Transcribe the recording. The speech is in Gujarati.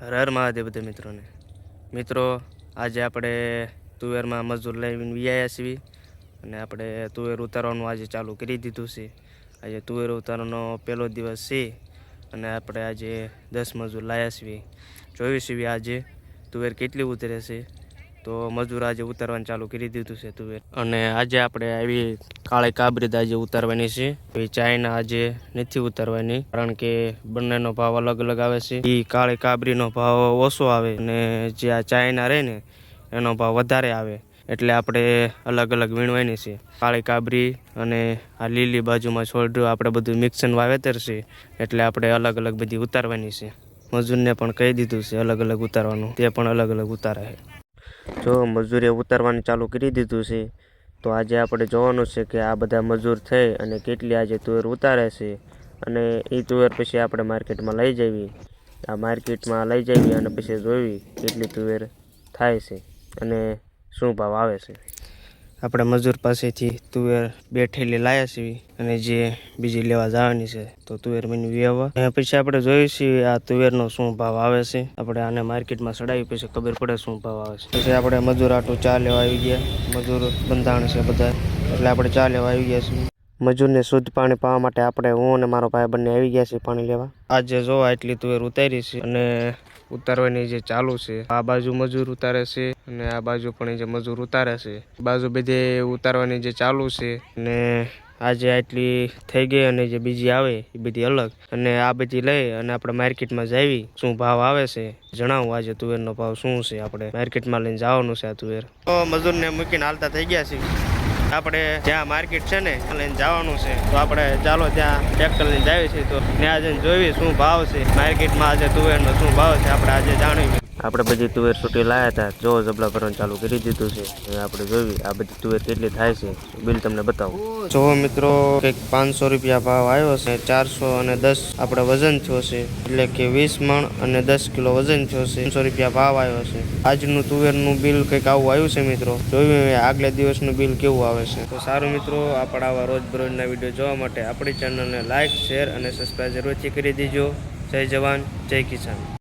હર મહાદેવ બધા મિત્રોને. મિત્રો, આજે આપણે તુવેરમાં મજૂર લઈને વ્યાયા છીએ અને આપણે તુવેર ઉતારવાનું આજે ચાલુ કરી દીધું છે. આજે તુવેર ઉતારવાનો પહેલો દિવસ છે અને આપણે આજે દસ મજૂર લાયા છીએ. છીએ આજે તુવેર કેટલી ઉતરે છે? તો મજૂર આજે ઉતારવાનું ચાલુ કરી દીધું છે તુવેર. અને આજે આપણે આવી કાળી કાબરીદ આજે ઉતારવાની છે. એ ચાઇના આજે નથી ઉતારવાની, કારણ કે બંનેનો ભાવ અલગ અલગ આવે છે. એ કાળી કાબરીનો ભાવ ઓછો આવે અને જે આ ચાઇના રહે ને, એનો ભાવ વધારે આવે. એટલે આપણે અલગ અલગ વીણવાની છે. કાળી કાબરી અને આ લીલી બાજુમાં છોડ્યું, આપણે બધું મિક્સન વાવેતર છે. એટલે આપણે અલગ અલગ બધી ઉતારવાની છે. મજૂરને પણ કહી દીધું છે અલગ અલગ ઉતારવાનું, તે પણ અલગ અલગ ઉતારે છે. જો મજૂરે ઉતારવાનું ચાલુ કરી દીધું છે, તો આજે આપણે જોવાનું છે કે આ બધા મજૂર થઈ અને કેટલી આજે તુવેર ઉતારે છે અને એ તુવેર પછી આપણે માર્કેટમાં લઈ જવી. આ માર્કેટમાં લઈ જવી અને પછી જોવી કેટલી તુવેર થાય છે અને શું ભાવ આવે છે. આપણે મજૂર પાસેથી તુવેર બે ઠેલી લાયા છીએ અને જે બીજી લેવા જવાની છે, તો તુવેર મને વ્યવહાર અને પછી આપણે જોયું છીએ આ તુવેરનો શું ભાવ આવે છે. આપણે આને માર્કેટમાં ચડાવી પછી ખબર પડે શું ભાવ આવે છે. પછી આપણે મજૂર આટું ચા લેવા આવી ગયા. મજૂર બંધાણ છે બધા. એટલે આપણે ચા લેવા આવી ગયા છીએ. મજૂરને શુદ્ધ પાણી પાવા માટે આપણે હું અને મારો ભાઈ બંને આવી ગયા છીએ પાણી લેવા. આજે જો આટલી તુવેર ઉતારી છે અને ઉતારવાની જે ચાલુ છે, આ બાજુ મજૂર ઉતારે છે અને આ બાજુ પણ જે મજૂર ઉતારે છે. બાજુ બધે ઉતારવાની જે ચાલુ છે અને આજે આટલી થઈ ગઈ અને જે બીજી આવે એ બધી અલગ. અને આ બધી લઈ અને આપણે માર્કેટમાં જાવી શું ભાવ આવે છે? જણાવું આજે તુવેરનો ભાવ શું છે આપણે? માર્કેટમાં લઈને જવાનું છે આ તુવેર. તો મજૂરને મૂકીને હાલતા થઈ ગયા છીએ. આપણે જ્યાં માર્કેટ છે ને લઈને જવાનું છે. તો આપણે ચાલો ત્યાં ટ્રેક્ટર લઈને જઈએ છીએ. તો ત્યાં જઈને જોઈએ શું ભાવ છે. માર્કેટમાં આજે તુવેરનો શું ભાવ છે આપણે આજે જાણવી આપણે બધી તુવેર છૂટી લાયા હતા. જો જબલા ભરવાનું ચાલુ કરી દીધું છે. હવે આપણે જોઈએ આ બધી તુવેર કેટલી થાય છે. બિલ તમને બતાવું. જો મિત્રો કંઈક પાંચસો રૂપિયા ભાવ આવ્યો છે. ચારસો અને દસ આપણે વજન થયો છે. એટલે કે વીસ મણ અને દસ કિલો વજન થયો છે. પાંચસો રૂપિયા ભાવ આવ્યો છે. આજનું તુવેરનું બિલ કંઈક આવું આવ્યું છે મિત્રો? જોયું આગલા દિવસનું બિલ કેવું આવે છે. તો સારું મિત્રો આપણા આવા રોજબરોજના વીડિયો જોવા માટે આપણી ચેનલને લાઇક શેર અને સબસ્ક્રાઈબ જરૂરથી કરી દીજો. જય જવાન, જય કિસાન.